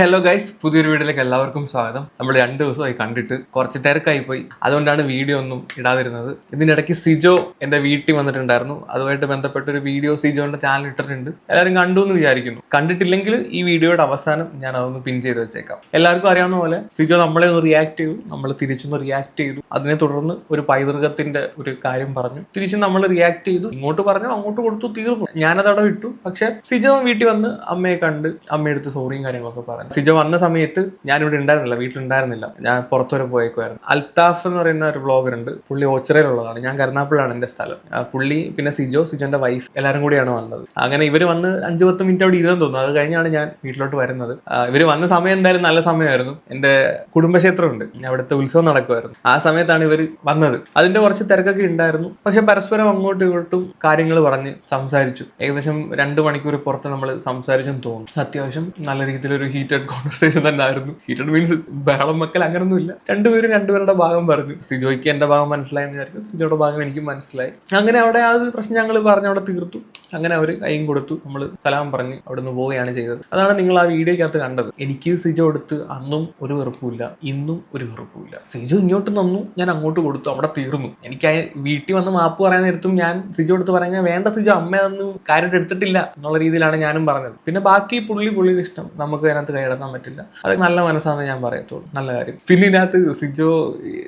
Hello guys പുതിയൊരു വീഡിയോയിലേക്ക് എല്ലാവർക്കും സ്വാഗതം. നമ്മൾ രണ്ട് ദിവസമായി കണ്ടിട്ട് കുറച്ച് തിരക്കായി പോയി അതുകൊണ്ടാണ് വീഡിയോ ഒന്നും ഇടാതിരുന്നത്. ഇതിനിടയ്ക്ക് സിജോ എന്റെ വീട്ടിൽ വന്നിട്ടുണ്ടായിരുന്നു. അതുമായിട്ട് ബന്ധപ്പെട്ട ഒരു വീഡിയോ സിജോന്റെ ചാനൽ ഇട്ടിട്ടുണ്ട്. എല്ലാവരും കണ്ടു എന്ന് വിചാരിക്കുന്നു. കണ്ടിട്ടില്ലെങ്കിൽ ഈ വീഡിയോയുടെ അവസാനം ഞാൻ അതൊന്ന് പിൻ ചെയ്ത് വെച്ചേക്കാം. എല്ലാവർക്കും അറിയാവുന്ന പോലെ സിജോ നമ്മളെ ഒന്ന് റിയാക്ട് ചെയ്തു. നമ്മൾ തിരിച്ചൊന്ന് റിയാക്ട് ചെയ്തു. അതിനെ തുടർന്ന് ഒരു പൈതൃകത്തിന്റെ ഒരു കാര്യം പറഞ്ഞു. തിരിച്ച് നമ്മൾ റിയാക്ട് ചെയ്തു. ഇങ്ങോട്ട് പറഞ്ഞു അങ്ങോട്ട് കൊടുത്തു തീർന്നു. ഞാനതവിടെ വിട്ടു. പക്ഷെ സിജോ വീട്ടിൽ വന്ന് അമ്മയെ കണ്ട് അമ്മയെടുത്ത് സോറിയും കാര്യങ്ങളൊക്കെ പറഞ്ഞു. സിജോ വന്ന സമയത്ത് ഞാനിവിടെ ഉണ്ടായിരുന്നില്ല വീട്ടിലുണ്ടായിരുന്നില്ല. ഞാൻ പുറത്തുവരെ പോയേക്കുമായിരുന്നു അൽത്താഫ് എന്ന് പറയുന്ന ഒരു ബ്ലോഗർ ഉണ്ട് പുള്ളി ഓച്ചിറയിലുള്ളതാണ്. ഞാൻ കരുനാപ്പിളാണ് എന്റെ സ്ഥലം. പുള്ളി പിന്നെ സിജോ സിജോന്റെ വൈഫ് എല്ലാവരും കൂടിയാണ് വന്നത്. അങ്ങനെ ഇവർ വന്ന് അഞ്ച് പത്ത് മിനിറ്റ് അവിടെ ഇരുന്ന് തോന്നുന്നു. അത് കഴിഞ്ഞാണ് ഞാൻ വീട്ടിലോട്ട് വരുന്നത്. ഇവർ വന്ന സമയം എന്തായാലും നല്ല സമയമായിരുന്നു. എന്റെ കുടുംബക്ഷേത്രമുണ്ട്. അവിടുത്തെ ഉത്സവം നടക്കുമായിരുന്നു. ആ സമയത്താണ് ഇവർ വന്നത്. അതിന്റെ കുറച്ച് തിരക്കൊക്കെ ഉണ്ടായിരുന്നു. പക്ഷെ പരസ്പരം അങ്ങോട്ടും ഇങ്ങോട്ടും കാര്യങ്ങൾ പറഞ്ഞ് സംസാരിച്ചു. ഏകദേശം രണ്ട് മണിക്കൂർ പുറത്ത് നമ്മൾ സംസാരിച്ചെന്ന് തോന്നുന്നു. അത്യാവശ്യം നല്ല രീതിയിലൊരു ഹീറ്റഡ് കോൺവെർസേഷൻ തന്നെ ആയിരുന്നു ഹീറ്റഡ് മീൻസ് ബഹളം മക്കൾ അങ്ങനൊന്നും ഇല്ല രണ്ടുപേരും രണ്ടുപേരുടെ ഭാഗം പറഞ്ഞു. സിജോയ്ക്ക് എന്റെ ഭാഗം മനസ്സിലായെന്ന് വിചാരിക്കും സിജോയുടെ ഭാഗം എനിക്കും മനസ്സിലായി. അങ്ങനെ അവിടെ ആ പ്രശ്നം ഞങ്ങൾ പറഞ്ഞ് അവിടെ തീർത്തു. അങ്ങനെ അവർ കൈയും കൊടുത്തു. നമ്മൾ കലാം പറഞ്ഞ് അവിടെ നിന്ന് പോവുകയാണ് ചെയ്തത്. അതാണ് നിങ്ങൾ ആ വീഡിയോക്കകത്ത് കണ്ടത്. എനിക്ക് സിജോ എടുത്ത് അന്നും ഒരു വെറുപ്പുമില്ല ഇന്നും ഒരു വെറുപ്പുമില്ല. സിജോ ഇങ്ങോട്ട് നന്നു ഞാൻ അങ്ങോട്ട് കൊടുത്തു അവിടെ തീർന്നു. എനിക്ക് വീട്ടിൽ വന്ന് മാപ്പ് പറയാൻ നേരത്തും ഞാൻ സിജോ എടുത്ത് പറയാൻ വേണ്ട സിജോ അമ്മ കാര്യമായിട്ട് കാര്യം എടുത്തിട്ടില്ല എന്നുള്ള രീതിയിലാണ് ഞാനും പറഞ്ഞത്. പിന്നെ ബാക്കി പുള്ളി പുള്ളിയുടെ ഇഷ്ടം. നമുക്ക് അതിനകത്ത് കൈയടക്കാൻ പറ്റില്ല. അത് നല്ല മനസ്സാണെന്ന് ഞാൻ പറയത്തുള്ളൂ. നല്ല കാര്യം. പിന്നെ ഇതിനകത്ത് സിജോ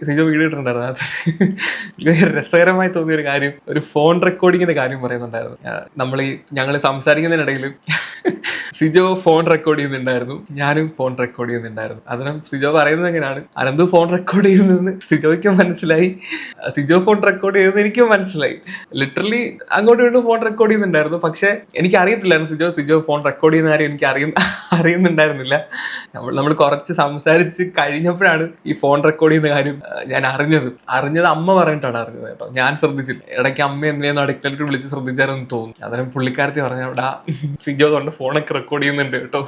സിജോ വീഡിയോ ഇട്ടിട്ടുണ്ടായിരുന്നു. അതിനകത്ത് രസകരമായി തോന്നിയ ഒരു കാര്യം ഒരു ഫോൺ റെക്കോർഡിങ്ങിന്റെ കാര്യം പറയുന്നുണ്ടായിരുന്നു. നമ്മൾ ഈ ഞങ്ങൾ സംസാരിക്കുന്നതിനിടയിൽ സിജോ ഫോൺ റെക്കോർഡ് ചെയ്യുന്നുണ്ടായിരുന്നു. ഞാനും ഫോൺ റെക്കോർഡ് ചെയ്യുന്നുണ്ടായിരുന്നു. അതിനും സിജോ പറയുന്നത് എങ്ങനെയാണ്? അനന്തു ഫോൺ റെക്കോർഡ് ചെയ്യുന്നതെന്ന് സിജോയ്ക്ക് മനസ്സിലായി. സിജോ ഫോൺ റെക്കോർഡ് ചെയ്യുന്നത് എനിക്കും മനസ്സിലായി. ലിറ്ററലി അങ്ങോട്ടും ഇങ്ങോട്ടും ഫോൺ റെക്കോർഡ് ചെയ്യുന്നുണ്ടായിരുന്നു. പക്ഷെ എനിക്ക് അറിയത്തില്ലായിരുന്നു സിജോ സിജോ ഫോൺ റെക്കോർഡ് ചെയ്യുന്ന കാര്യം എനിക്ക് അറിയ അറിയുന്നുണ്ടായിരുന്നില്ല. നമ്മൾ നമ്മൾ കുറച്ച് സംസാരിച്ച് കഴിഞ്ഞപ്പോഴാണ് ഈ ഫോൺ റെക്കോർഡ് ചെയ്യുന്ന കാര്യം ഞാൻ അറിഞ്ഞത്. അറിഞ്ഞത് അമ്മ പറഞ്ഞിട്ടാണ് അറിഞ്ഞത് കേട്ടോ. ഞാൻ ശ്രദ്ധിച്ചില്ല. ഇടയ്ക്ക് അമ്മ എന്തെങ്കിലും അടുക്കളയിട്ട് വിളിച്ച് ശ്രദ്ധിച്ചാരെന്ന് തോന്നുന്നു. അന്നേരം പുള്ളിക്കാരത്തി പറഞ്ഞു അവിടെ സിജോ കൊണ്ട് ഫോണൊക്കെ റെക്കോർഡ് ചെയ്യുന്നുണ്ട് കേട്ടോ.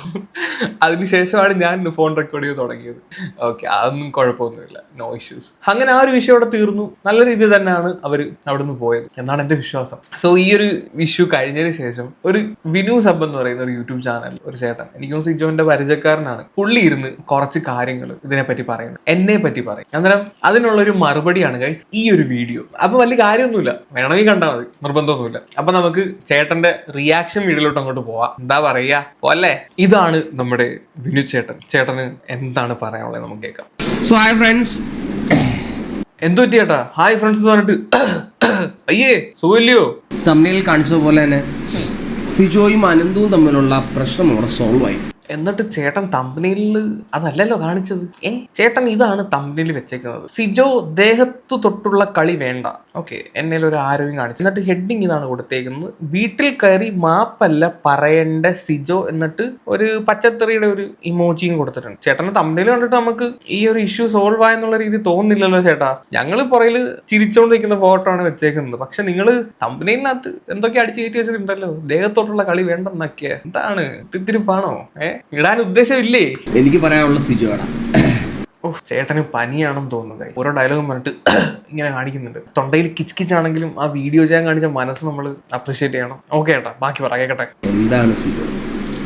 അതിനുശേഷമാണ് ഞാൻ ഫോൺ റെക്കോർഡ് ചെയ്ത് തുടങ്ങിയത്. ഓക്കെ അതൊന്നും കുഴപ്പമൊന്നുമില്ല. നോ ഇഷ്യൂസ് അങ്ങനെ ആ ഒരു വിഷയം അവിടെ തീർന്നു. നല്ല രീതിയിൽ തന്നെയാണ് അവർ അവിടുന്ന് പോയത് എന്നാണ് എന്റെ വിശ്വാസം. സോ ഈ ഒരു ഇഷ്യൂ കഴിഞ്ഞതിന് ശേഷം ഒരു വിനു സബ് എന്ന് പറയുന്ന ഒരു യൂട്യൂബ് ചാനൽ ഒരു ചേട്ടൻ എനിക്കും സിജോന്റെ പരിചയക്കാരനാണ് പുള്ളി ഇരുന്ന് കുറച്ച് കാര്യങ്ങൾ ഇതിനെപ്പറ്റി പറയുന്നത് എന്നെ പറ്റി പറയും. അന്നേരം അതിനുള്ള ഒരു മറുപടിയാണ് ഗൈസ് ഈ ഒരു വീഡിയോ അപ്പൊ വലിയ കാര്യമൊന്നുമില്ല. വേണമെങ്കിൽ കണ്ടാൽ മതി. നിർബന്ധമൊന്നുമില്ല. അപ്പൊ നമുക്ക് ചേട്ടന്റെ റിയാക്ഷൻ വീഡിയോയിലോട്ട് അങ്ങോട്ട് പോവാം. എന്താ പറയാ? പോലെ ഇതാണ് നമ്മുടെ വിനു ചേട്ടൻ. ചേട്ടന് എന്താണ് പറയാനുള്ളത് നമുക്ക് കേൾക്കാം. സോ ഹായ് ഫ്രണ്ട്സ് എന്തു പറ്റി ചേട്ടാ? ഹായ് ഫ്രണ്ട്സ് എന്ന് പറഞ്ഞിട്ട് അയ്യേ സുഖമില്ലയോ? തമ്മിൽ കാണിച്ചതുപോലെ തന്നെ സിജോയും അനന്തവും തമ്മിലുള്ള പ്രശ്നം അവിടെ സോൾവ് ആയി. എന്നിട്ട് ചേട്ടൻ തമ്പനിയിൽ അതല്ലല്ലോ കാണിച്ചത്. ഏ ചേട്ടൻ ഇതാണ് തമ്പനിയിൽ വെച്ചേക്കുന്നത്. സിജോ ദേഹത്ത് തൊട്ടുള്ള കളി വേണ്ട. ഓക്കെ എന്നെ ഒരു ആരോഗ്യം കാണിച്ചു. എന്നിട്ട് ഹെഡിങ് ഇതാണ് കൊടുത്തേക്കുന്നത്. വീട്ടിൽ കയറി മാപ്പല്ല പറയേണ്ട സിജോ എന്നിട്ട് ഒരു പച്ചത്തറിയുടെ ഒരു ഇമോജിയും കൊടുത്തിട്ടുണ്ട്. ചേട്ടന്റെ തമ്പനിയിൽ കണ്ടിട്ട് നമുക്ക് ഈ ഒരു ഇഷ്യൂ സോൾവ് ആയെന്നുള്ള രീതി തോന്നുന്നില്ലല്ലോ ചേട്ടാ. ഞങ്ങൾ പുറയിൽ ചിരിച്ചോണ്ടിരിക്കുന്ന ഫോട്ടോ ആണ് വെച്ചേക്കുന്നത്. പക്ഷെ നിങ്ങൾ തമ്പനിയിനകത്ത് എന്തൊക്കെ അടിച്ചു കയറ്റി വെച്ചിട്ടുണ്ടല്ലോ? ദേഹത്തോട്ടുള്ള കളി വേണ്ടെന്നൊക്കെ. എന്താണ്? തിരിപ്പാണോ ഏ? ഇടാൻ ഉദ്ദേശമില്ലേ? എനിക്ക് പറയാനുള്ള സിജുവാണ് ഓ ചേട്ടന് പനിയാണെന്ന് തോന്നുന്നത് ഓരോ ഡയലോഗും പറഞ്ഞിട്ട് ഇങ്ങനെ കാണിക്കുന്നുണ്ട്. തൊണ്ടയിൽ കിച്ച് കിച്ച് ആണെങ്കിലും ആ വീഡിയോ ചെയ്യാൻ കാണിച്ച മനസ്സ് നമ്മൾ അപ്രീഷിയേറ്റ് ചെയ്യണം. ഓക്കെ ഏട്ടാ ബാക്കി പറ കേക്കട്ടെ. എന്താണ് സിജു?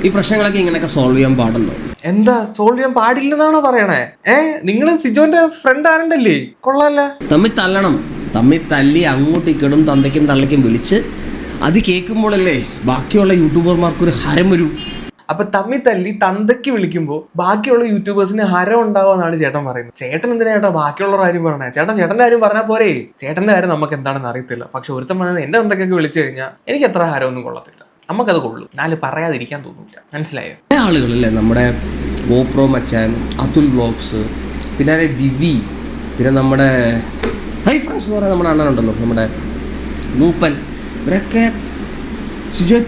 ഈ പ്രശ്നങ്ങളൊക്കെ ഇങ്ങനെയൊക്കെ സോൾവ് ചെയ്യാൻ പാടുണ്ടോ? എന്താ സോൾവ് ചെയ്യാൻ പാടില്ലെന്നാണോ പറയണേ? ഏ നിങ്ങൾ സിജോന്റെ ഫ്രണ്ട് ആരണ്ടല്ലേ? കൊള്ളാല്ല. തമ്മിൽ തല്ലണം. തമ്മിൽ തല്ലി അങ്ങോട്ടും ഇക്കടും തന്തയ്ക്കും തള്ളയ്ക്കും വിളിച്ച് അത് കേൾക്കുമ്പോഴല്ലേ ബാക്കിയുള്ള യൂട്യൂബർമാർക്ക് ഒരു ഹരം വരും അപ്പൊ തമ്മി തല്ലി തന്തയ്ക്ക് വിളിക്കുമ്പോൾ ബാക്കിയുള്ള യൂട്യൂബേഴ്സിന് ഹരം ഉണ്ടാവുമെന്നാണ് ചേട്ടൻ പറയുന്നത്. ചേട്ടൻ എന്തിനാ ചേട്ടാ ബാക്കിയുള്ള കാര്യം പറഞ്ഞേ? ചേട്ടൻ ചേട്ടന്റെ കാര്യം പറഞ്ഞാൽ പോരെ? ചേട്ടന്റെ കാര്യം നമുക്ക് എന്താണെന്ന് അറിയത്തില്ല. പക്ഷെ ഒരുത്തം പറഞ്ഞത് എന്റെ തന്തയ്ക്കൊക്കെ വിളിച്ചു കഴിഞ്ഞാൽ എനിക്ക് എത്ര ഹരമൊന്നും കൊള്ളത്തില്ല. നമുക്കത് കൊള്ളും. നാല് പറയാതിരിക്കാൻ തോന്നില്ല. മനസ്സിലായോ? ചില ആളുകളല്ലേ നമ്മുടെ ഗോപ്രോ മച്ചാൻ അതുൽ ബ്ലോഗ്സ് പിന്നെ വിവി പിന്നെ നമ്മുടെ ഹൈ ഫ്രണ്ട്സ് എന്ന് പറയുന്ന നമ്മുടെ അണ്ണനുണ്ടല്ലോ നമ്മുടെ മൂപ്പൻ ഇവരൊക്കെ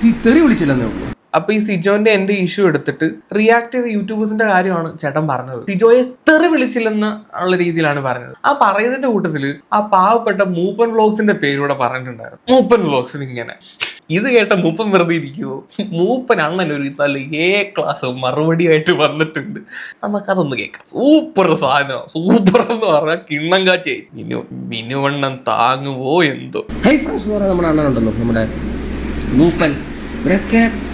തീ തെറി വിളിച്ചില്ലെന്നേ ഉള്ളൂ. അപ്പൊ ഈ സിജോന്റെ എന്റെ ഇഷ്യൂ എടുത്തിട്ട് റിയാക്ട് ചെയ്ത യൂട്യൂബേഴ്സിന്റെ കാര്യമാണ് ചേട്ടൻ പറഞ്ഞത്. സിജോയെ തെറി വിളിച്ചില്ലെന്ന് ഉള്ള രീതിയിലാണ് പറഞ്ഞത്. ആ പറയുന്നതിന്റെ കൂട്ടത്തിൽ ആ പാവപ്പെട്ട മൂപ്പൻ വ്ലോഗ്സിന്റെ പേരൂടെ പറഞ്ഞിട്ടുണ്ടായിരുന്നു. മൂപ്പൻ വ്ലോഗ്സിന് ഇങ്ങനെ. ഇത് കേട്ട മൂപ്പൻ വെറുതെ ഇരിക്കുവോ? മൂപ്പൻ അങ്ങനെ ഒരു നല്ല എ ക്ലാസ് മറുപടി ആയിട്ട് വന്നിട്ടുണ്ട്. നമുക്കതൊന്ന് കേൾക്കാം. സൂപ്പർ സാധനം സൂപ്പർ എന്ന് പറഞ്ഞാൽ കിണ്ണം കാച്ചേ. മിനു മിനുവണ്ണം താങ്ങുവോ എന്തോ. ഹൈ ഫ്രണ്ട്സ് നമ്മുടെ അണ്ണനുണ്ടല്ലോ നമ്മുടെ മൂപ്പൻ. ഇവരൊക്കെ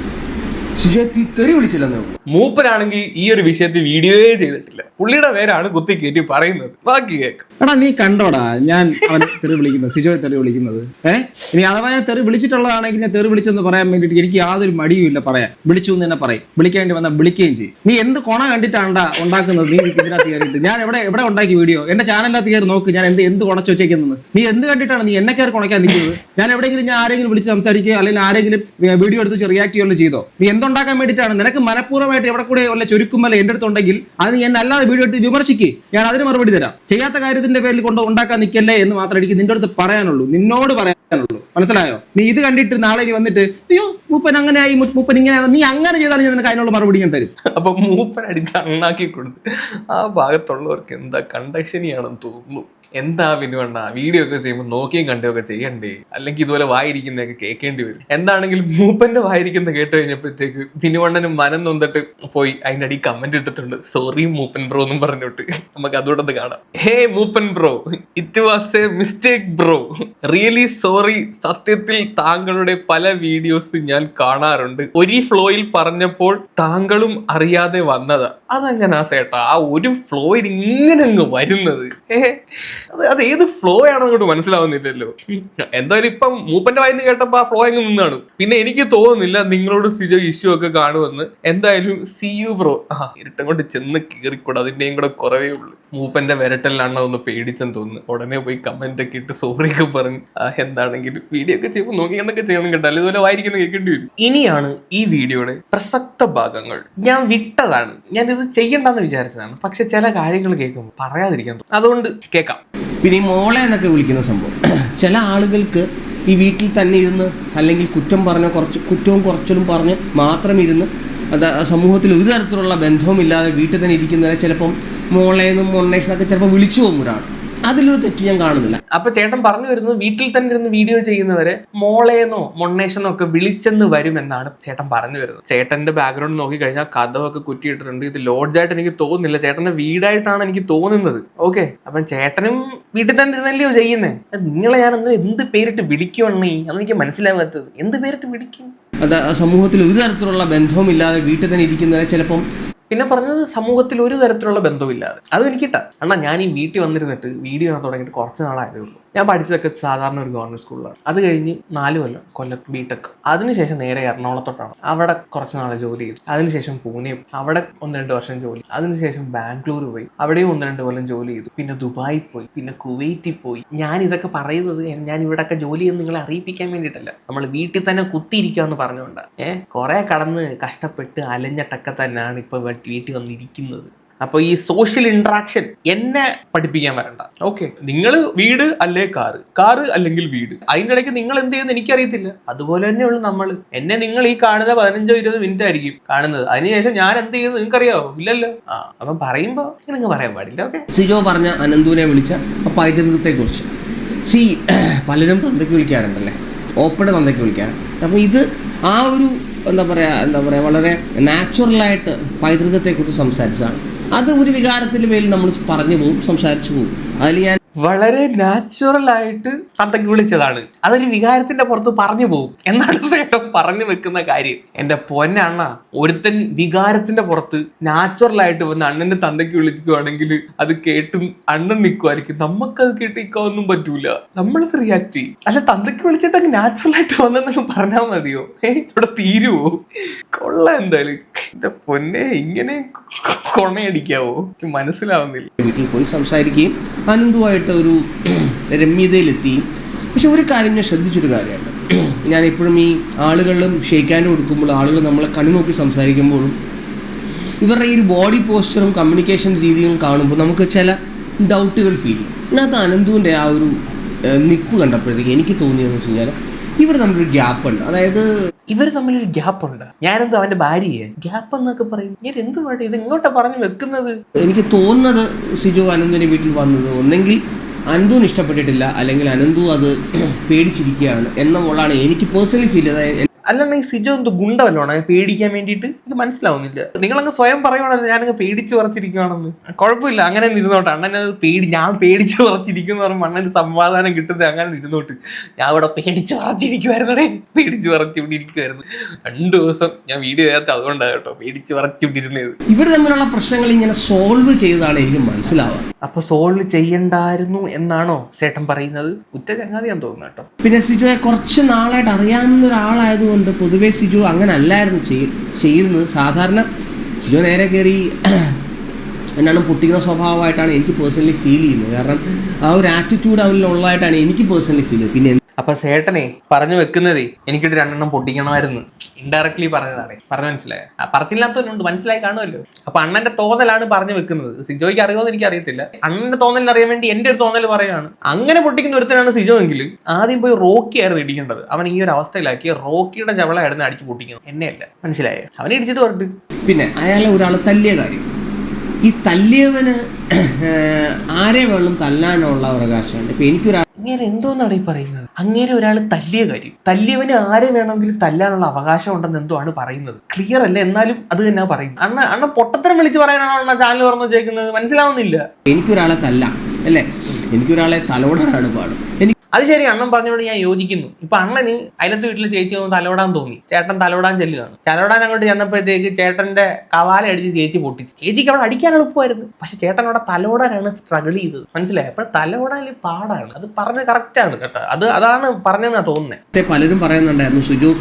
സിജോ തെറി വിളിച്ചില്ലെന്നേ ഉള്ളൂ. മൂപ്പനാണെങ്കിൽ ഈ ഒരു വിഷയത്തിൽ വീഡിയോയെ ചെയ്തിട്ടില്ല. പുള്ളിയുടെ പേരാണ് കുത്തി കയറ്റി പറയുന്നത്. ബാക്കി കേക്ക്. എടാ നീ കണ്ടോടാ ഞാൻ അവൻ തെറി വിളിക്കുന്നത് സിജോയെ തെറി വിളിക്കുന്നത്. ഏഹ് ഇനി അഥവാ ഞാൻ തെറി വിളിച്ചിട്ടുള്ളതാണെങ്കിൽ ഞാൻ തെറി വിളിച്ചെന്ന് പറയാൻ വേണ്ടിയിട്ട് എനിക്ക് യാതൊരു മടിയും ഇല്ല പറയാൻ. വിളിച്ചു എന്ന് തന്നെ പറയും. വിളിക്കേണ്ടി വന്നാൽ വിളിക്കുകയും ചെയ്യും. നീ എന്ത് കൊണ കണ്ടിട്ടാണ്ടാ ഉണ്ടാക്കുന്നത്? നീ ഇതിനകത്ത് കയറിയിട്ട്. ഞാൻ എവിടെ എവിടെ ഉണ്ടാക്കി വീഡിയോ? എന്റെ ചാനലിനകത്ത് കയറി നോക്ക്. ഞാൻ എന്ത് എന്ത് കുണച്ചു വെച്ചേക്കുന്നത്? നീ എന്ത് കണ്ടിട്ടാണ് നീ എന്നെ കയറി കുണയ്ക്കാൻ നിൽക്കുന്നത്? ഞാൻ എവിടെയെങ്കിലും ഞാൻ ആരെങ്കിലും വിളിച്ച് സംസാരിക്കുകയോ അല്ലെങ്കിൽ ആരെങ്കിലും വീഡിയോ എടുത്ത് റിയാക്ട് ചെയ്യുകയോ ചെയ്തോ? നീ എന്തുണ്ടാക്കാൻ വേണ്ടിയിട്ടാണ്? നിനക്ക് മനഃപൂർവമായിട്ട് എവിടെ കൂടെ വല്ല ചുരുക്കുമല്ല എന്റെ അടുത്തുണ്ടെങ്കിൽ അത് ഞാൻ അല്ലാതെ വീഡിയോ എടുത്ത് വിമർശിക്ക്. ഞാൻ അതിന് മറുപടി തരാം. ചെയ്യാത്ത കാര്യത്തിന്റെ പേരിൽ കൊണ്ട് ഉണ്ടാക്കാൻ നിൽക്കല്ലേ എന്ന് മാത്രമേ എനിക്ക് നിന്റെ അടുത്ത് പറയാനുള്ളൂ. നിന്നോട് പറയാനുള്ളൂ. മനസ്സിലായോ? നീ ഇത് കണ്ടിട്ട് നാളെ ഇനി വന്നിട്ട് അയ്യോ മൂപ്പൻ അങ്ങനെ ആയി മൂപ്പൻ ഇങ്ങനെ നീ അങ്ങനെ ചെയ്താൽ ഞാൻ നിനക്ക് അതിനുള്ള മറുപടി ഞാൻ തരും. അപ്പൊ മൂപ്പൻ അടിച്ച് അണ്ണാക്കി കൊടുത്ത് ആ ഭാഗത്തുള്ളവർക്ക് എന്താ കണ്ടക്ഷനിയാണെന്ന് തോന്നുന്നു. എന്താ പിന്നെ വേണ്ട വീഡിയോ ഒക്കെ ചെയ്യുമ്പോൾ നോക്കിയും കണ്ടുമൊക്കെ ചെയ്യണ്ടേ? അല്ലെങ്കിൽ ഇതുപോലെ വായിരിക്കുന്നതൊക്കെ കേൾക്കേണ്ടി വരും. എന്താണെങ്കിലും മൂപ്പന്റെ വായിരിക്കുന്ന കേട്ട് കഴിഞ്ഞപ്പോഴത്തേക്ക് പിന്നുവണ്ണനും മനം നൊന്നിട്ട് പോയി. അതിന്റെ അടി കമന്റ് ഇട്ടിട്ടുണ്ട്. സോറി മൂപ്പൻ ബ്രോ എന്നും പറഞ്ഞിട്ട്. നമുക്ക് അതുകൂടെ ഒന്ന് കാണാം. Hey Mooppan bro it was a mistake bro really sorry സത്യത്തിൽ താങ്കളുടെ പല വീഡിയോസ് ഞാൻ കാണാറുണ്ട്. ഒരു ഫ്ലോയിൽ പറഞ്ഞപ്പോൾ താങ്കളും അറിയാതെ വന്നത്. അതെങ്ങനാ ചേട്ടാ ആ ഒരു ഫ്ലോയിൽ ഇങ്ങനെ അങ്ങ് വരുന്നത്. ഏ അത് ഏത് ഫ്ലോ ആണോ അങ്ങോട്ട് മനസ്സിലാവുന്നില്ലല്ലോ. എന്തായാലും ഇപ്പം മൂപ്പന്റെ വായിന്ന് കേട്ടപ്പോ ആ ഫ്ലോ അങ്ങ് നിന്നാണ്. പിന്നെ എനിക്ക് തോന്നുന്നില്ല നിങ്ങളോട് സിജോ ഇഷ്യൂ ഒക്കെ കാണുമെന്ന്. എന്തായാലും സി യു ബ്രോ ആ ഇരുട്ടം കൊണ്ട് ചെന്ന് കീറിക്കൂടാ. അതിന്റെയും കൂടെ കുറവേ ഉള്ളൂ. മൂപ്പന്റെ വിരട്ടലിലാണ് ഒന്ന് പേടിച്ചെന്ന് തോന്നുന്നു. ഉടനെ പോയി കമന്റ് ഒക്കെ ഇട്ട് സോറി ഒക്കെ പറഞ്ഞ് എന്താണെങ്കിലും വീഡിയോ ഒക്കെ ചെയ്യുമ്പോൾ നോക്കി കണ്ടൊക്കെ ചെയ്യണം കേട്ടോ. ഇതുപോലെ വായിക്കുന്നു കേൾക്കേണ്ടി വരും. ഇനിയാണ് ഈ വീഡിയോയുടെ പ്രസക്ത ഭാഗങ്ങൾ. ഞാൻ വിട്ടതാണ്. ഞാൻ ഇത് ചെയ്യണ്ടെന്ന് വിചാരിച്ചതാണ്. പക്ഷെ ചില കാര്യങ്ങൾ കേൾക്കുമ്പോൾ പറയാതിരിക്കാൻ അതുകൊണ്ട് കേൾക്കാം. പിന്നെ ഈ മോളെ എന്നൊക്കെ വിളിക്കുന്ന സംഭവം. ചില ആളുകൾക്ക് ഈ വീട്ടിൽ തന്നെ ഇരുന്ന് അല്ലെങ്കിൽ കുറ്റം പറഞ്ഞ കുറച്ച് കുറ്റവും കുറച്ചിലും പറഞ്ഞ് മാത്രം ഇരുന്ന് അത് സമൂഹത്തിൽ ഒരു തരത്തിലുള്ള ബന്ധവും ഇല്ലാതെ വീട്ടിൽ തന്നെ ഇരിക്കുന്നവരെ ചിലപ്പം മോളേന്നും മൊണ്ണേഷനൊക്കെ ചിലപ്പോൾ വിളിച്ചു പോകും ഒരാൾ. അതിലൊരു തെറ്റ് ഞാൻ കാണുന്നില്ല. അപ്പൊ ചേട്ടൻ പറഞ്ഞു വരുന്നത് വീട്ടിൽ തന്നെ ഇരുന്ന് വീഡിയോ ചെയ്യുന്നവരെ മോളേന്നോ മൊണ്ണേഷനോ ഒക്കെ വിളിച്ചെന്ന് വരുമെന്നാണ് ചേട്ടൻ പറഞ്ഞു വരുന്നത്. ചേട്ടന്റെ ബാക്ക്ഗ്രൗണ്ട് നോക്കി കഴിഞ്ഞാൽ കഥമൊക്കെ കുറ്റിയിട്ടിട്ടുണ്ട്. ഇത് ലോഡ്ജായിട്ട് എനിക്ക് തോന്നുന്നില്ല. ചേട്ടന്റെ വീടായിട്ടാണ് എനിക്ക് തോന്നുന്നത്. ഓക്കെ അപ്പം ചേട്ടനും വീട്ടിൽ തന്നെ ഇരുന്നല്ലയോ ചെയ്യുന്നേ? അത് നിങ്ങളെ ഞാൻ എന്ത് എന്ത് പേരിട്ട് വിളിക്കുവാണേ മനസ്സിലാകാൻ പറ്റത് എന്ത് പേരിട്ട് വിളിക്കും? അത് സമൂഹത്തിൽ ഒരു തരത്തിലുള്ള ബന്ധവും ഇല്ലാതെ വീട്ടിൽ തന്നെ ഇരിക്കുന്നവരെ ചിലപ്പം പിന്നെ പറഞ്ഞത് സമൂഹത്തിൽ ഒരു തരത്തിലുള്ള ബന്ധമില്ലാതെ അതും എനിക്കിട്ട അണ്ണാ ഞാൻ ഈ വീട്ടിൽ വന്നിരുന്നിട്ട് വീഡിയോ തുടങ്ങിയിട്ട് കുറച്ച് നാളായതേ ഉള്ളൂ. ഞാൻ പഠിച്ചതൊക്കെ സാധാരണ ഒരു ഗവൺമെന്റ് സ്കൂളിലാണ്. അത് കഴിഞ്ഞ് നാല് കൊല്ലം കൊല്ലത്ത് ബിടെക് അതിനുശേഷം നേരെ എറണാകുളത്തോട്ടാണ്. അവിടെ കുറച്ച് നാളെ ജോലി ചെയ്തു. അതിനുശേഷം പൂനെ അവിടെ ഒന്ന് രണ്ട് വർഷം ജോലി. അതിനുശേഷം ബാംഗ്ലൂർ പോയി. അവിടെയും ഒന്ന് രണ്ട് കൊല്ലം ജോലി ചെയ്തു. പിന്നെ ദുബായി പോയി. പിന്നെ കുവൈറ്റിൽ പോയി. ഞാൻ ഇതൊക്കെ പറയുന്നത് ഞാൻ ഇവിടെയൊക്കെ ജോലി ചെയ്ത് നിങ്ങളെ അറിയിപ്പിക്കാൻ വേണ്ടിയിട്ടല്ല. നമ്മൾ വീട്ടിൽ തന്നെ കുത്തിയിരിക്കാന്ന് പറഞ്ഞുകൊണ്ട്. ഏഹ് കുറെ കടന്ന് കഷ്ടപ്പെട്ട് അലഞ്ഞിട്ടൊക്കെ തന്നെയാണ് ഇപ്പൊ വീട്ടിൽ വന്നിരിക്കുന്നത്. അപ്പൊ ഈ സോഷ്യൽ ഇന്ററാക്ഷൻ എന്നെ പഠിപ്പിക്കാൻ വരണ്ട. ഓക്കെ നിങ്ങൾ വീട് അല്ലേ കാറ് കാറ് അല്ലെങ്കിൽ വീട്? അതിന്റെ ഇടയ്ക്ക് നിങ്ങൾ എന്ത് ചെയ്യുന്നു എനിക്കറിയത്തില്ല. അതുപോലെ തന്നെയുള്ളൂ നമ്മൾ എന്നെ നിങ്ങൾ ഈ കാണുന്ന പതിനഞ്ചോ ഇരുപത് മിനിറ്റ് ആയിരിക്കും കാണുന്നത്. അതിനുശേഷം ഞാൻ എന്ത് നിങ്ങൾക്ക് നിങ്ങൾക്കറിയാവോ? ഇല്ലല്ലോ. ആ അപ്പം പറയുമ്പോൾ നിങ്ങൾക്ക് പറയാൻ പാടില്ല ഓക്കെ സിജോ പറഞ്ഞ അനന്തുവിനെ വിളിച്ച പൈതൃകത്തെ കുറിച്ച് സി പലരും തന്തയ്ക്ക് വിളിക്കാറുണ്ടല്ലേ? ഓപ്പൺ തന്തയ്ക്ക് വിളിക്കാറുണ്ട് അപ്പം ഇത് ആ ഒരു എന്താ പറയുക എന്താ പറയുക വളരെ നാച്ചുറലായിട്ട് പൈതൃകത്തെക്കുറിച്ച് സംസാരിച്ചതാണ്. അത് ഒരു വികാരത്തിന്റെ മേൽ നമ്മൾ പറഞ്ഞു പോകും സംസാരിച്ചു പോകും. അതിൽ ഞാൻ വളരെ നാച്ചുറൽ ആയിട്ട് തന്തയ്ക്ക് വിളിച്ചതാണ്. അതൊരു വികാരത്തിന്റെ പുറത്ത് പറഞ്ഞു പോകും. എന്നാണ് സേട്ടൻ പറഞ്ഞു വെക്കുന്ന കാര്യം. എന്റെ പൊന്നണ്ണ ഒരുത്തൻ വികാരത്തിന്റെ പുറത്ത് നാച്ചുറൽ ആയിട്ട് വന്ന് അണ്ണന്റെ തന്തയ്ക്ക് വിളിക്കുകയാണെങ്കിൽ അത് കേട്ടും അണ്ണൻ നിൽക്കുമായിരിക്കും നമുക്കത് കേട്ട് നിൽക്കാനൊന്നും പറ്റൂല. നമ്മളത് റിയാക്ട് ചെയ്യും. അല്ല തന്തയ്ക്ക് വിളിച്ചിട്ട് അങ്ങ് നാച്ചുറൽ ആയിട്ട് വന്നെന്നൊക്കെ പറഞ്ഞാൽ മതിയോ? ഇവിടെ തീരുവോ? കൊള്ള എന്തായാലും. എന്റെ പൊന്നെ ഇങ്ങനെ കൊണയടിക്കാവോ? മനസ്സിലാവുന്നില്ല. വീട്ടിൽ പോയി സംസാരിക്കുകയും അനന്തുമായിട്ട് ഒരു രമ്യതയിലെത്തി. പക്ഷെ ഒരു കാര്യം ഞാൻ ശ്രദ്ധിച്ചൊരു കാര്യമാണ്. ഞാൻ എപ്പോഴും ഈ ആളുകളിലും ഷേക്കാൻഡ് കൊടുക്കുമ്പോൾ ആളുകൾ നമ്മളെ കണ്ണു നോക്കി സംസാരിക്കുമ്പോഴും ഇവരുടെ ഈ ഒരു ബോഡി പോസ്റ്ററും കമ്മ്യൂണിക്കേഷൻ രീതിയും കാണുമ്പോൾ നമുക്ക് ചില ഡൗട്ടുകൾ ഫീൽ ചെയ്യും. ഇതിനകത്ത് അനന്തുവിന്റെ ആ ഒരു നിപ്പ് കണ്ടപ്പോഴത്തേക്ക് എനിക്ക് തോന്നിയതെന്ന് വെച്ച് കഴിഞ്ഞാൽ ഇവർ തമ്മിലൊരു ഗ്യാപ്പ് ഉണ്ട് അതായത് ഇവർ തമ്മിലൊരു ഗ്യാപ്പ് ഉണ്ട് ഞാനെന്തോ അവന്റെ ഭാര്യയെ. ഗ്യാപ്പ് എന്നൊക്കെ പറയും. ഞാൻ എന്ത് വേണ്ട ഇത് ഇങ്ങോട്ടാ പറഞ്ഞു വെക്കുന്നത്. എനിക്ക് തോന്നുന്നത് സിജു അനന്തുവിന്റെ വീട്ടിൽ വന്നത് ഒന്നെങ്കിൽ അനന്തുവിന് ഇഷ്ടപ്പെട്ടിട്ടില്ല. അല്ലെങ്കിൽ അനന്തു അത് പേടിച്ചിരിക്കുകയാണ്. എന്ന പോലാണ് എനിക്ക് പേഴ്സണലി ഫീൽ ചെയ്തത് അല്ലാണ്ട് സിജോ എന്ത് ഗുണ്ടവല്ലോണോ പേടിക്കാൻ വേണ്ടിയിട്ട്? എനിക്ക് മനസ്സിലാവുന്നില്ല. നിങ്ങളങ്ങ് സ്വയം പറയുവാണല്ലോ ഞാനങ്ങ് പേടിച്ച് പറിച്ചിരിക്കുവാണെന്ന് കുഴപ്പമില്ല അങ്ങനെ ഇരുന്നോട്ടെ. അണ്ണൻ അത് പേടി ഞാൻ പേടിച്ച് പറിച്ചിരിക്കുന്ന പറയുമ്പോൾ അണ്ണന് സമാധാനം കിട്ടുന്നത് അങ്ങനെ ഇരുന്നോട്ട്. ഞാൻ ഇവിടെ പേടിച്ച് പറിച്ചിരിക്കുവായിരുന്നേ പേടിച്ച് ഇരിക്കുവായിരുന്നു രണ്ടു ദിവസം ഞാൻ വീഡിയോ ചെയ്യാത്ത അതുകൊണ്ടാണ് കേട്ടോ പേടിച്ച് ഇരുന്നത് ഇവർ തമ്മിലുള്ള പ്രശ്നങ്ങൾ ഇങ്ങനെ സോൾവ് ചെയ്താണ് എനിക്ക് മനസ്സിലാവുക. അപ്പൊ സോൾവ് ചെയ്യണ്ടായിരുന്നു എന്നാണോ ചേട്ടൻ പറയുന്നത്? ഉറ്റ ചങ്ങാതിയാന്ന് തോന്നുന്നു കേട്ടോ. പിന്നെ സിജോയെ കുറച്ച് നാളായിട്ട് അറിയാവുന്ന ഒരാളായതുകൊണ്ട് പൊതുവേ സിജു അങ്ങനെ അല്ലായിരുന്നു ചെയ്യ- ചെയ്യുന്നത്. സാധാരണ സിജു നേരെ കയറി എന്നാണ് പൊട്ടിക്കുന്ന സ്വഭാവമായിട്ടാണ് എനിക്ക് പേഴ്സണലി ഫീൽ ചെയ്യുന്നത്. കാരണം ആ ഒരു ആറ്റിറ്റ്യൂഡ് അവരിലുള്ളതായിട്ടാണ് എനിക്ക് പേഴ്സണലി ഫീൽ ചെയ്യുന്നത്. പിന്നെ അപ്പൊ സേട്ടനെ പറഞ്ഞു വെക്കുന്നതേ എനിക്കിട്ട് രണ്ടെണ്ണം പൊട്ടിക്കണമായിരുന്നു. ഇൻഡയറക്ട്ലി പറഞ്ഞതാണ്. പറഞ്ഞു മനസ്സിലായ? പറച്ചില്ലാത്തവരുണ്ട്. മനസ്സിലായി കാണുമല്ലോ. അപ്പൊ അണ്ണന്റെ തോന്നലാണ് പറഞ്ഞു വെക്കുന്നത്. സിജോയ്ക്ക് അറിയുമോ എനിക്ക് അറിയത്തില്ല. അണ്ണന്റെ തോന്നലിന് അറിയാൻ വേണ്ടി എന്റെ ഒരു തോന്നൽ പറയാണ് അങ്ങനെ പൊട്ടിക്കുന്ന ഒരുത്തനാണ് സിജോ എങ്കിൽ ആദ്യം പോയി റോക്കി ആയിരുന്നു ഇടിക്കേണ്ടത്. അവൻ ഈ ഒരു അവസ്ഥയിലാക്കി റോക്കിയുടെ ചവള ആയിരുന്നു അടിച്ച് പൊട്ടിക്കുന്നത് എന്നെയല്ല. മനസ്സിലായോ? അവനെ ഇടിച്ചിട്ട് പറഞ്ഞു പിന്നെ അയാളെ ഒരാൾ തല്ലിയ കാര്യം. ഈ തല്ലിയവന് ആരെ വേണം തല്ലാനുള്ള അവകാശമുണ്ട്? ഇപ്പൊ എനിക്കൊരാൾ ഇങ്ങനെ എന്തോന്നാണ് ഈ പറയുന്നത്? അങ്ങനെ ഒരാൾ തല്ലിയ കാര്യം. തല്ലിയവന് ആരെ വേണമെങ്കിലും തല്ലാനുള്ള അവകാശം ഉണ്ടെന്ന് എന്തോ ആണ് പറയുന്നത്? ക്ലിയർ അല്ല? എന്നാലും അത് തന്നെ പറയുന്നത്. അണ്ണ അണ്ണ പൊട്ടത്തരം വിളിച്ച് പറയാനാണോ അണ്ണ ചാനൽ പറഞ്ഞു വെച്ചേക്കുന്നത്? മനസ്സിലാവുന്നില്ല. എനിക്കൊരാളെ തല്ല അല്ലേ? എനിക്കൊരാളെ തലോടാനാണ് പാടും. അത് ശരി അണ്ണൻ പറഞ്ഞോട് ഞാൻ യോജിക്കുന്നു. ഇപ്പൊ അണ്ണന് അയലത്ത് വീട്ടിലെ ചേച്ചി ഒന്ന് തലോടാൻ തോന്നി. ചേട്ടൻ തലോടാൻ ചെല്ലുകയാണ്. തലോടാൻ അങ്ങോട്ട് ചെന്നപ്പോഴത്തേക്ക് ചേട്ടന്റെ കവാല അടിച്ച് ചേച്ചി പൊട്ടിച്ചു. ചേച്ചിക്ക് അവിടെ അടിക്കാൻ എളുപ്പമായിരുന്നു. പക്ഷെ ചേട്ടൻ അവിടെ തലോടാനാണ് സ്ട്രഗിൾ ചെയ്തത്. മനസ്സിലായി? അപ്പോൾ തലോടാൻ പാടാണ്. അത് പറഞ്ഞ കറക്റ്റ് ആണ് കേട്ടോ. അത് അതാണ് പറഞ്ഞതെന്നാ തോന്നുന്നത് പലരും പറയുന്നുണ്ടായിരുന്നു സുജു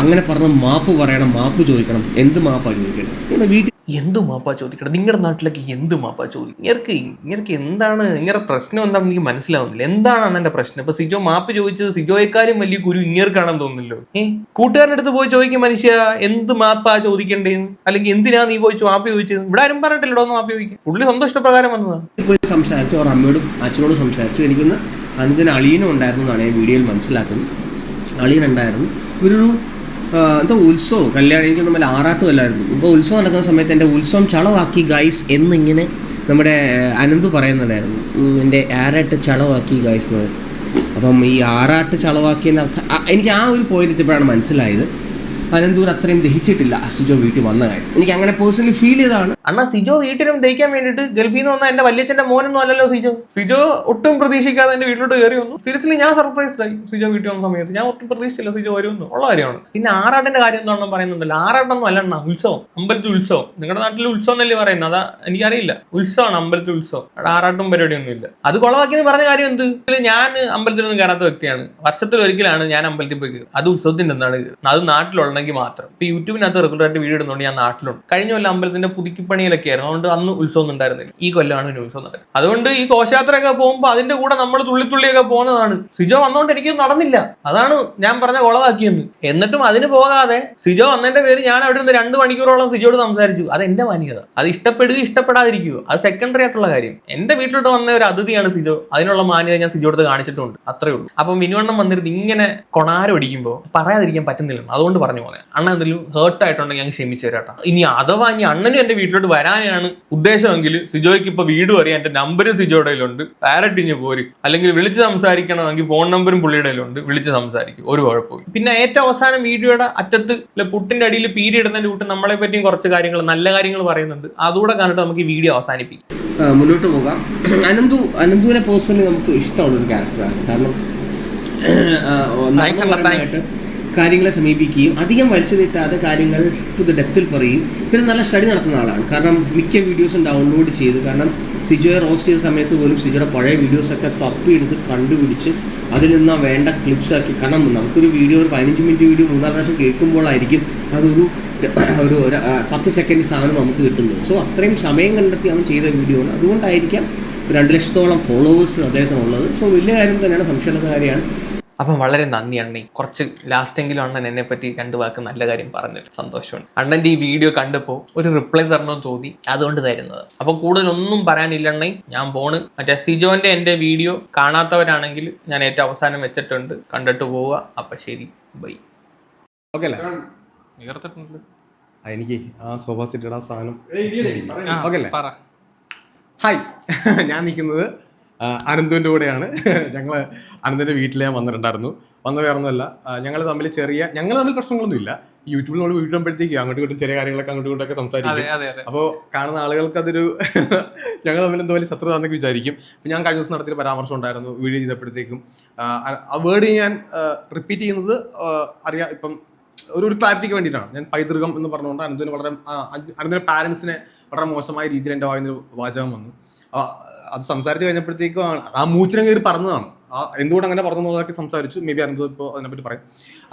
അങ്ങനെ പറഞ്ഞ മാപ്പ് പറയണം മാപ്പ് ചോദിക്കണം. എന്ത് മാപ്പ് ചോദിക്കണം വീട്ടിൽ എന്ത് മാപ്പാ ചോദിക്കണം? നിങ്ങളുടെ നാട്ടിലേക്ക് എന്ത് മാപ്പാ ചോദിക്കും ഇങ്ങർക്ക് ഇങ്ങർക്ക് എന്താണ് ഇങ്ങനെ പ്രശ്നം എന്താണെന്ന് എനിക്ക് മനസ്സിലാവുന്നില്ല. എന്താണ് എന്റെ പ്രശ്നം? ഇപ്പൊ സിജോ മാപ്പ് ചോദിച്ചത് സിജോയെക്കാളും വലിയ ഗുരു ഇങ്ങേർക്കാണെന്ന് തോന്നുന്നല്ലോ. ഏ? കൂട്ടുകാരുടെ അടുത്ത് പോയി ചോദിക്കും മനുഷ്യ എന്ത് മാപ്പാ ചോദിക്കണ്ടേ അല്ലെങ്കിൽ എന്തിനാ നീ പോയി മാപ്പ് ചോദിച്ചത്? ഇവിടെ ആരും പറഞ്ഞിട്ടില്ലടോ ഒന്ന് മാപ്പ് ചോദിക്കും. പുള്ളി സ്വന്തം ഇഷ്ടപ്രകാരം വന്നതാണ് പോയി സംസാരിച്ചു അവർ അമ്മയോടും അച്ഛനോടും സംസാരിച്ചു. എനിക്കൊന്ന് അനുജന അളിയനും ഉണ്ടായിരുന്നു എന്നാണ് ഞാൻ വീഡിയോയിൽ മനസ്സിലാക്കുന്നത്. ഇവരൊരു ആ, എന്തോ ഉത്സവം? കല്യാണം എനിക്ക് നമ്മൾ ആറാട്ടും അല്ലായിരുന്നു ഇപ്പോൾ ഉത്സവം നടക്കുന്ന സമയത്ത് എന്റെ ഉത്സവം ചളവാക്കി ഗൈസ് എന്നിങ്ങനെ നമ്മുടെ അനന്ത് പറയുന്നുണ്ടായിരുന്നു. എന്റെ ആറാട്ട് ചളവാക്കി ഗൈസ് എന്ന്. അപ്പം ഈ ആറാട്ട് ചളവാക്കിയെന്ന അർത്ഥം എനിക്ക് ആ ഒരു പോയിന്റ് എത്തിയപ്പോഴാണ് മനസ്സിലായത്. അനന്തൂർ അത്രയും ദഹിച്ചിട്ടില്ല. സിജോ വീട്ടിൽ വന്ന കാര്യം. എനിക്ക് അങ്ങനെ പേഴ്സണലി ഫീൽ ചെയ്താണ് അണ്ണാ സിജോ വീട്ടിലും ദഹിക്കാൻ വേണ്ടിട്ട് ഗൾഫിൽ നിന്ന് വന്ന എന്റെ വല്യച്ഛന്റെ മോനൊന്നും അല്ലല്ലോ സിജോ. സിജോ ഒട്ടും പ്രതീക്ഷിക്കാതെ എന്റെ വീട്ടിലോട്ട് കയറി വന്നു. സീരിയസ്ലി ഞാൻ സർപ്രൈസ്ഡ് ആയി സിജോ വീട്ടിൽ വന്ന സമയത്ത്. ഞാൻ ഒട്ടും പ്രതീക്ഷിച്ചില്ല സിജോ വരുമെന്ന്. ഉള്ള കാര്യമാണ്. പിന്നെ ആറാട്ടിന്റെ കാര്യം എന്താണെന്ന് പറയുന്നുണ്ടല്ലോ. ആറാട്ടൊന്നും അല്ല അണ്ണാ ഉത്സവം. അമ്പലത്തിൽ ഉത്സവം. നിങ്ങളുടെ നാട്ടിൽ ഉത്സവം എന്നല്ലേ പറയുന്നത്? അതാ എനിക്കറിയില്ല. ഉത്സവമാണ് അമ്പലത്തിൽ ഉത്സവം. അവിടെ ആറാട്ടും പരിപാടിയൊന്നും ഇല്ല അത് കുളവാക്കിയെന്ന് പറഞ്ഞ കാര്യം എന്ത്? ഞാൻ അമ്പലത്തിലൊന്നും കയറാത്ത വ്യക്തിയാണ്. വർഷത്തിൽ ഒരിക്കലാണ് ഞാൻ അമ്പലത്തിൽ പോയി അത് ഉത്സവത്തിന്റെ എന്താണ് അത് അത് നാട്ടിലുണ്ടെങ്കിൽ മാത്രം. ഇപ്പൊ യൂട്യൂബിനകത്ത് റെഗുലറായിട്ട് വീഡിയോ ഇടുന്നുണ്ട് ഞാൻ നാട്ടിലുണ്ട്. കഴിഞ്ഞ കൊല്ലം അമ്പലത്തിന്റെ പുതുക്കിപ്പണിയിലൊക്കെ ആയിരുന്നു. അതുകൊണ്ട് അന്ന് ഉത്സവം ഉണ്ടായിരുന്നില്ല. ഈ കൊല്ലമാണ് ഒരു ഉത്സവം നടക്കുന്നത്. അതുകൊണ്ട് ഈ ഘോഷയാത്രയൊക്കെ പോകുമ്പോൾ അതിന്റെ കൂടെ നമ്മൾ തുള്ളി തുള്ളിയൊക്കെ പോകുന്നതാണ്. സിജോ വന്നുകൊണ്ട് എനിക്ക് നടന്നില്ല. അതാണ് ഞാൻ പറഞ്ഞ കൊളവാക്കിയെന്ന്. എന്നിട്ടും അതിന് പോകാതെ സിജോ വന്നതിന്റെ പേര് ഞാൻ അവിടെ നിന്ന് രണ്ട് മണിക്കൂറോളം സിജോട് സംസാരിച്ചു. അത് എന്റെ മാന്യത. അത് ഇഷ്ടപ്പെടുകയോ ഇഷ്ടപ്പെടാതിരിക്കുക അത് സെക്കൻഡറി ആയിട്ടുള്ള കാര്യം. എന്റെ വീട്ടിലോട്ട് വന്ന ഒരു അതിഥിയാണ് സിജോ. അതിനുള്ള മാന്യത ഞാൻ സിജോടുത്ത് കാണിച്ചിട്ടുണ്ട്. അത്രേ ഉള്ളൂ. അപ്പൊ മിനുവണ്ണം വന്നിരുന്ന് ഇങ്ങനെ കൊണാരം അടിക്കുമ്പോൾ പറയാതിരിക്കാൻ പറ്റുന്നില്ല അതുകൊണ്ട് പറഞ്ഞു. പോലെ. അണ്ണൻ എന്തെങ്കിലും ഹേർട്ട് ആയിട്ടുണ്ടെങ്കിൽ ഞാൻ ക്ഷമിച്ചു തരാട്ടോ. ഇനി അഥവാ ഇനി അണ്ണനും എന്റെ വീട്ടിലോട്ട് വരാനാണ് ഉദ്ദേശമെങ്കിൽ സിജോയ്ക്ക് ഇപ്പൊ വീടും അറിയാം എന്റെ നമ്പരും സിജോയുടെ കയ്യിലുണ്ട്. ഡയറക്റ്റ് ഇഞ്ഞ് പോരും. അല്ലെങ്കിൽ വിളിച്ച് സംസാരിക്കണമെങ്കിൽ ഫോൺ നമ്പറും പുള്ളിയുടെ കയ്യിലുണ്ട്. വിളിച്ച് സംസാരിക്കും. ഒരു കുഴപ്പമില്ല പിന്നെ ഏറ്റവും അവസാനം വീഡിയോയുടെ അറ്റത്ത് പുട്ടിന്റെ അടിയിൽ പീരി ഇടുന്നതിന്റെ കൂട്ട് നമ്മളെ പറ്റിയും കുറച്ച് കാര്യങ്ങൾ നല്ല കാര്യങ്ങൾ പറയുന്നുണ്ട്. അതുകൂടെ കണ്ടിട്ട് നമുക്ക് ഈ വീഡിയോ അവസാനിപ്പിക്കും. മുന്നോട്ട് പോകാം. അനന്തു അനന്തുവിനെ പേഴ്സണലി നമുക്ക് ഇഷ്ടമുള്ള ഒരു ക്യാരക്ടറാണ് കാരണം കാര്യങ്ങളെ സമീപിക്കുകയും അധികം വലിച്ചു നീട്ടാതെ കാര്യങ്ങൾ ടു ദ ഡെപ്തിൽ പറയും. പിന്നെ നല്ല സ്റ്റഡി നടത്തുന്ന ആളാണ്. കാരണം മിക്ക വീഡിയോസും ഡൗൺലോഡ് ചെയ്തു. കാരണം സിജോയെ റോസ്റ്റ് ചെയ്ത സമയത്ത് പോലും സിജോയുടെ പഴയ വീഡിയോസൊക്കെ തപ്പിയെടുത്ത് കണ്ടുപിടിച്ച് അതിൽ നിന്ന് വേണ്ട ക്ലിപ്സ് ആക്കി. കാരണം നമുക്കൊരു വീഡിയോ ഒരു പതിനഞ്ച് മിനിറ്റ് വീഡിയോ മൂന്നാൽ പ്രാവശ്യം കേൾക്കുമ്പോഴായിരിക്കും അതൊരു ഒരു പത്ത് സെക്കൻഡ് സാധനം നമുക്ക് കിട്ടുന്നത്. സോ അത്രയും സമയം കണ്ടെത്തി അവൻ ചെയ്ത വീഡിയോ ആണ്. അതുകൊണ്ടായിരിക്കാം രണ്ട് ലക്ഷത്തോളം ഫോളോവേഴ്സ് അദ്ദേഹത്തിനുള്ളത്. സോ വലിയ കാര്യം തന്നെയാണ്. സംശയമുള്ള കാര്യമാണ്. അപ്പം വളരെ നന്ദി അണ്ണി. കുറച്ച് ലാസ്റ്റ് എങ്കിലും അണ്ണൻ എന്നെ പറ്റി രണ്ട് വാക്ക് നല്ല കാര്യം പറഞ്ഞിട്ട് സന്തോഷമുണ്ട്. അണ്ണന്റെ ഈ വീഡിയോ കണ്ടപ്പോൾ ഒരു റിപ്ലൈ തരണമെന്ന് തോന്നി. അതുകൊണ്ട് തരുന്നത്. അപ്പോൾ കൂടുതലൊന്നും പറയാനില്ല അണ്ണി. ഞാൻ പോണ്. മറ്റേ സിജോന്റെ എന്റെ വീഡിയോ കാണാത്തവരാണെങ്കിൽ ഞാൻ ഏറ്റവും അവസാനം വെച്ചിട്ടുണ്ട്. കണ്ടിട്ട് പോവുക. അപ്പം ശരി. ബൈ. ഓക്കെ അല്ലേ? ഉയർത്തിട്ടുണ്ട് ആ, എനിക്ക് ആ സോഫ സെറ്റ് സാധനം ഓക്കെ അല്ലേ? പറ. ഹായ് ഞാൻ നിൽക്കുന്നത് അനന്തുവിന്റെ കൂടെയാണ്. ഞങ്ങൾ അനന്തിന്റെ വീട്ടിൽ ഞാൻ വന്നിട്ടുണ്ടായിരുന്നു. വന്ന വേറൊന്നുമല്ല. ഞങ്ങൾ തമ്മിൽ ചെറിയ ഞങ്ങൾ തമ്മിൽ പ്രശ്നങ്ങളൊന്നും ഇല്ല യൂട്യൂബിൽ നമ്മൾ വീഡിയോ അങ്ങോട്ട് അങ്ങോട്ടും ഇങ്ങോട്ടും ചെറിയ കാര്യങ്ങളൊക്കെ അങ്ങോട്ടും ഇങ്ങോട്ടൊക്കെ സംസാരിക്കും. അപ്പോൾ കാണുന്ന ആളുകൾക്ക് അതൊരു ഞങ്ങൾ തമ്മിൽ എന്തോ വലിയ ശത്രുത എന്നൊക്കെ വിചാരിക്കും. അപ്പം ഞാൻ കഴിഞ്ഞ ദിവസം നടത്തിയ പരാമർശം ഉണ്ടായിരുന്നു വീഡിയോ ചെയ്തപ്പോഴത്തേക്കും. ആ, വേർഡ് ഞാൻ റിപ്പീറ്റ് ചെയ്യുന്നത് അറിയാം ഇപ്പം ഒരു ഒരു ക്ലാരിറ്റിക്ക് വേണ്ടിയിട്ടാണ്. ഞാൻ പൈതൃകം എന്ന് പറഞ്ഞുകൊണ്ട് അനന്തിന് വളരെ അനന്തിന്റെ പാരൻസിനെ വളരെ മോശമായ രീതിയിൽ എന്റെ വായിന്ന് വാചകം വന്നു. അത് സംസാരിച്ച് കഴിഞ്ഞപ്പോഴത്തേക്കും ആ- മൂച്ചിനും കയറി പറഞ്ഞതാണ് ആ എന്തുകൊണ്ട് അങ്ങനെ പറഞ്ഞു എന്നുള്ളതൊക്കെ സംസാരിച്ചു. മേ ബി അനന്ത് ഇപ്പോൾ അതിനെപ്പറ്റി പറയും.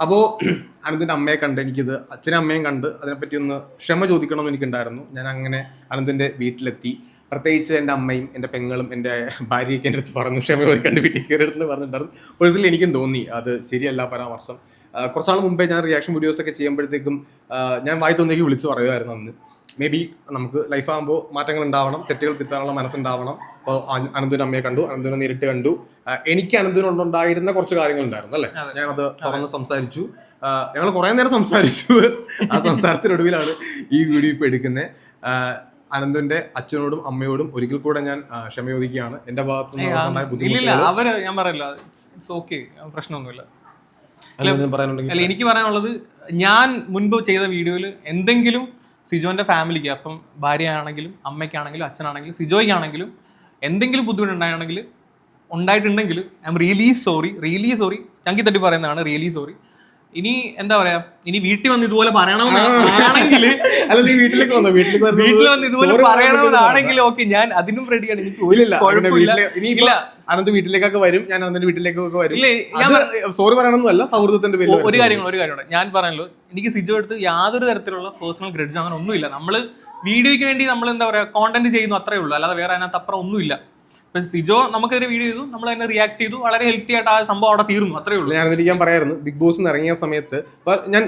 അപ്പോൾ അനന്തിന്റെ അമ്മയെ കണ്ട് എനിക്കിത് അച്ഛനും അമ്മയും കണ്ട് അതിനെപ്പറ്റി ഒന്ന് ക്ഷമ ചോദിക്കണം എനിക്കുണ്ടായിരുന്നു. ഞാൻ അങ്ങനെ അനന്തിന്റെ വീട്ടിലെത്തി. പ്രത്യേകിച്ച് എന്റെ അമ്മയും എന്റെ പെങ്ങളും എന്റെ ഭാര്യയൊക്കെ എന്റെ അടുത്ത് പറഞ്ഞു. ക്ഷമ ചോദിക്കാണ്ട് വീട്ടിൽ കയറിയെന്ന് പറഞ്ഞിട്ടുണ്ടായിരുന്നു. പേഴ്സണലി എനിക്കും തോന്നി അത് ശരിയല്ല പരാമർശം. കുറച്ചാൾ മുമ്പേ ഞാൻ റിയാക്ഷൻ വീഡിയോസൊക്കെ ചെയ്യുമ്പോഴത്തേക്കും ഞാൻ വായി തോന്നിയേക്ക് വിളിച്ച് പറയുമായിരുന്നു അന്ന്. മേ ബി നമുക്ക് ലൈഫാകുമ്പോൾ മാറ്റങ്ങൾ ഉണ്ടാവണം തെറ്റുകൾ തിരുത്താനുള്ള മനസ്സുണ്ടാവണം. അപ്പോൾ അനന്തുവിന്റെ അമ്മയെ കണ്ടു അനന്തുവിനെ നേരിട്ട് കണ്ടു. എനിക്ക് അനന്തുവിനുണ്ടായിരുന്ന കുറച്ച് കാര്യങ്ങൾ ഉണ്ടായിരുന്നു അല്ലേ. ഞാനത് തുറന്ന് സംസാരിച്ചു. ഞങ്ങൾ കുറേ നേരം സംസാരിച്ചു. ആ സംസാരത്തിനൊടുവിലാണ് ഈ വീഡിയോ ഇപ്പോൾ എടുക്കുന്നത് അനന്തുവിന്റെ അച്ഛനോടും അമ്മയോടും ഒരിക്കൽ കൂടെ ഞാൻ ക്ഷമയോദിക്കുകയാണ് ക്ഷമ ചോദിക്കുകയാണ്. എന്റെ ഭാഗത്തു ഏയ്, നിന്ന് ആ, ഉണ്ടായ ഇല്ലില്ല ബുദ്ധിമുട്ടുകൾ അവർ ഞാൻ പറയില്ല. ഇറ്റ്സ് ഓക്കെ പ്രശ്നമൊന്നുമില്ല. അല്ല എനിക്ക് പറയാനുള്ളത് ഞാൻ മുൻപ് ചെയ്ത വീഡിയോയിൽ എന്തെങ്കിലും സിജോന്റെ ഫാമിലിക്ക് അപ്പം ഭാര്യയാണെങ്കിലും അമ്മയ്ക്കാണെങ്കിലും അച്ഛനാണെങ്കിലും സിജോയ്ക്കാണെങ്കിലും എന്തെങ്കിലും ബുദ്ധിമുട്ടുണ്ടായാണെങ്കിൽ ഉണ്ടായിട്ടുണ്ടെങ്കിൽ I'm really sorry really sorry ചങ്കി തട്ടി പറയുന്നതാണ് റിയലി സോറി ഇനി എന്താ പറയാ? ഇനി വീട്ടിൽ വന്ന് ഇതുപോലെ പറയണമെന്നാണെങ്കിൽ അല്ല നീ വീട്ടിലേക്ക് വന്നോ? വീട്ടിലേക്ക് വീട്ടിൽ വന്ന് ഇതുപോലെ പറയണമെന്നാണെങ്കിൽ ഓക്കെ ഞാൻ അതിനും റെഡിയാണ് എനിക്ക് കുഴപ്പമില്ല. അനന്ത് വീട്ടിലേക്കൊക്കെ വരും ഞാൻ അനന്തിന്റെ വീട്ടിലേക്കൊക്കെ വരും. ഇല്ല ഞാൻ സോറി പറയണമെന്നല്ല സൗഹൃദത്തിന്റെ പേരിൽ ഒരു കാര്യം ഒരു കാര്യമുണ്ട്. ഞാൻ പറഞ്ഞല്ലോ എനിക്ക് സിജു എടുത്ത് യാതൊരു തരത്തിലുള്ള പേഴ്സണൽ ഗ്രഡ്ജ് അങ്ങനെ ഒന്നുമില്ല. നമ്മൾ വീഡിയോയ്ക്ക് വേണ്ടി നമ്മൾ എന്താ പറയാ കോണ്ടന്റ് ചെയ്യുന്നു അത്രേ ഉള്ളൂ. അല്ലാതെ വേറെ അതിനകത്ത് അപ്പുറം ഒന്നുമില്ല. ഇപ്പൊ സിജോ നമുക്കൊരു വീഡിയോ ചെയ്തു. നമ്മൾ അതിനെ റിയാക്ട് ചെയ്തു. വളരെ ഹെൽത്തി ആയിട്ട് ആ സംഭവം അവിടെ തീർന്നു. അത്രേ ഉള്ളൂ. ഞാൻ അതിരിക്കാൻ ഞാൻ പറയായിരുന്നു ബിഗ് ബോസ് ഇറങ്ങിയ സമയത്ത് ഞാൻ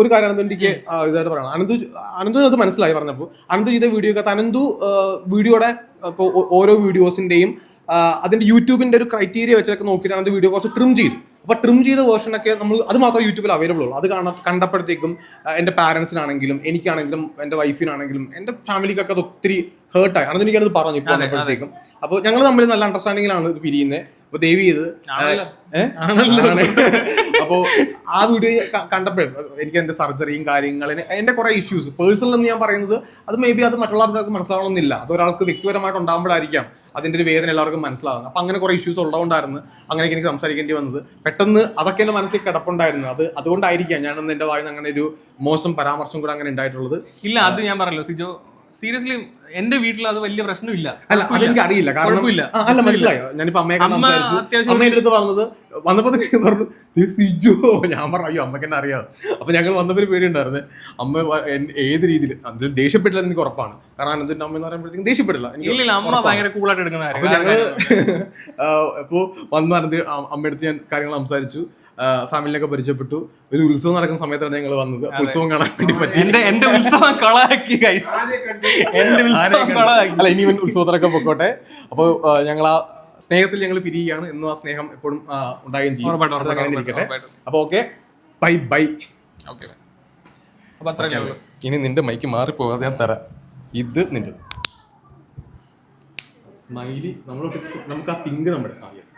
ഒരു കാര്യം അനന്തു എനിക്ക് ഇതായിട്ട് പറയണം. അനന്തു അനന്തുവിന് അത് മനസ്സിലായി പറഞ്ഞപ്പോൾ. അനന്തു ചെയ്ത വീഡിയോ ഒക്കെ അനന്തു വീഡിയോടെ വീഡിയോയുടെ ഓരോ വീഡിയോസിന്റെയും അതിന്റെ അതിന്റെ യൂട്യൂബിന്റെ ഒരു ക്രൈറ്റീരിയ വെച്ചൊക്കെ നോക്കിയിട്ട് അനന്ത് വീഡിയോ കുറച്ച് ട്രിം ചെയ്തു. അപ്പൊ ട്രിം ചെയ്ത വേർഷനൊക്കെ നമ്മൾ അത് മാത്രമേ യൂട്യൂബിൽ അവൈലബിൾ ഉള്ളൂ. അത് കാണാൻ കണ്ടപ്പോഴത്തേക്കും എന്റെ പാരൻസിനാണെങ്കിലും എനിക്കാണെങ്കിലും എന്റെ വൈഫിനാണെങ്കിലും എന്റെ ഫാമിലിക്കൊക്കെ അത് ഒത്തിരി ഹേർട്ടായി അനന്ത് എനിക്കത് പറഞ്ഞു ഇപ്പോൾ. വന്നപ്പോഴത്തേക്കും അപ്പോൾ ഞങ്ങൾ തമ്മിൽ നല്ല അണ്ടർസ്റ്റാൻഡിങ്ങിലാണ് ഇത് പിരിയുന്നത് അപ്പോൾ ദേവി ഇത് അപ്പോൾ ആ വീഡിയോ കണ്ടപ്പോഴും എനിക്ക് എന്റെ സർജറിയും കാര്യങ്ങളും എന്റെ കുറെ ഇഷ്യൂസ് പേഴ്സണൽ എന്ന് ഞാൻ പറയുന്നത് അത് മേ ബി അത് മറ്റുള്ളവർക്ക് മനസ്സിലാവണമെന്നില്ല. അത് ഒരാൾക്ക് വ്യക്തിപരമായിട്ട് ഉണ്ടാകുമ്പോഴായിരിക്കാം. അതിന്റെ ഒരു വേദന എല്ലാവർക്കും മനസ്സിലാകുന്നത് അപ്പം അങ്ങനെ കുറേ ഇഷ്യൂസ് ഉള്ളതുകൊണ്ടായിരുന്നു അങ്ങനെയൊക്കെ എനിക്ക് സംസാരിക്കേണ്ടി വന്നത്. പെട്ടെന്ന് അതൊക്കെ എന്റെ മനസ്സിൽ കിടപ്പുണ്ടായിരുന്നു. അത് അതുകൊണ്ടായിരിക്കാം ഞാനന്ന് എന്റെ വായിന്ന് അങ്ങനെ ഒരു മോശം പരാമർശം കൂടെ അങ്ങനെ ഉണ്ടായിട്ടുള്ളത്. ഇല്ല അത് ഞാൻ പറഞ്ഞല്ലോ. സിജോ സീരിയസ്ലി എന്റെ വീട്ടിൽ അത് വലിയ പ്രശ്നമില്ല. അല്ല അതെനിക്ക് അറിയില്ല. കാരണം അല്ല മനസ്സിലായോ? ഞാനിപ്പോ അമ്മയെ അമ്മ സംസാരിച്ചു. അത്യാവശ്യം അമ്മ എന്റെ അടുത്ത് പറഞ്ഞത് വന്നപ്പോ പറഞ്ഞു "ദേ ഞാൻ പറഞ്ഞു അയ്യോ അമ്മയ്ക്ക് എന്നെ അറിയാതെ അപ്പൊ ഞങ്ങൾ വന്നപ്പോ പേടിയുണ്ടായിരുന്നു. പേടി ഉണ്ടായിരുന്നു അമ്മ ഏത് രീതിയിൽ? അത് ദേഷ്യപ്പെട്ടില്ല എനിക്ക് ഉറപ്പാണ്. കാരണം അനന്തിന്റെ അമ്മ എന്ന് പറയുമ്പോഴത്തേക്കും ദേഷ്യപ്പെടില്ല. ഞങ്ങൾ ഇപ്പൊ വന്ന് അനന്ത് അമ്മയടുത്ത് ഞാൻ കാര്യങ്ങൾ സംസാരിച്ചു. ഫാമിലിനൊക്കെ പരിചയപ്പെട്ടു. ഒരു ഉത്സവം നടക്കുന്ന സമയത്താണ് ഞങ്ങൾ വന്നത്. ഉത്സവം കാണാൻ വേണ്ടി പറ്റി. എന്റെ എന്റെ ഉത്സവം കളാക്കി എന്റെ ഉത്സവം അല്ല ഇനി ഇവൻ ഉത്സവത്തിനൊക്കെ പൊക്കോട്ടെ. അപ്പോൾ ഞങ്ങൾ ആ സ്നേഹത്തിൽ ഞങ്ങൾ പിരിയുകയാണ്. എന്നും ആ സ്നേഹം എപ്പോഴും ഉണ്ടാകുകയും ചെയ്യും. അങ്ങനെ ഇരിക്കട്ടെ. അപ്പോൾ അപ്പൊ ഓക്കെ. Bye bye. ഓക്കെ അപ്പൊ അത്രയല്ലേ ഉള്ളൂ. ഇനി നിന്റെ മൈക്ക് മാറിപ്പോകാതെ ഞാൻ തരാം. ഇത് നിന്റെ സ്മൈലി നമ്മൾ നമുക്ക് ആ പിങ്ക് നമ്മുടെ ആ യെസ്